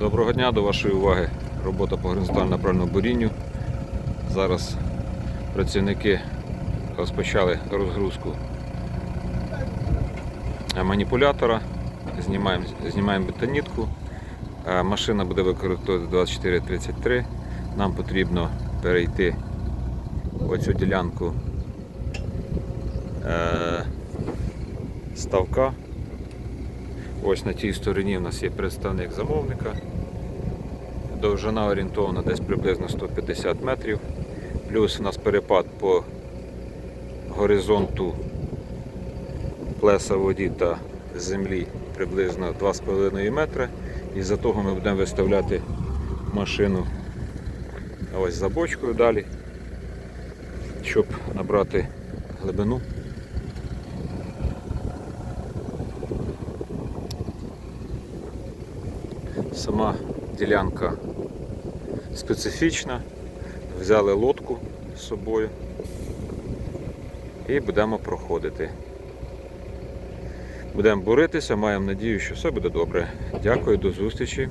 Доброго дня, до вашої уваги. Робота по горизонтально-правильному бурінню. Зараз працівники розпочали розгрузку маніпулятора. Знімаємо, знімаємо бетонітку. Е, Машина буде використовувати 2433. Нам потрібно перейти оцю ділянку е, ставка. Ось на тій стороні у нас є представник замовника. Довжина орієнтована десь приблизно 150 метрів. Плюс у нас перепад по горизонту плеса воді та землі приблизно 2,5 метри. І за того ми будемо виставляти машину ось за бочкою далі, щоб набрати глибину. Сама ділянка специфічна. Взяли лодку з собою і будемо проходити. Будемо боритися, маємо надію, що все буде добре. Дякую, до зустрічі.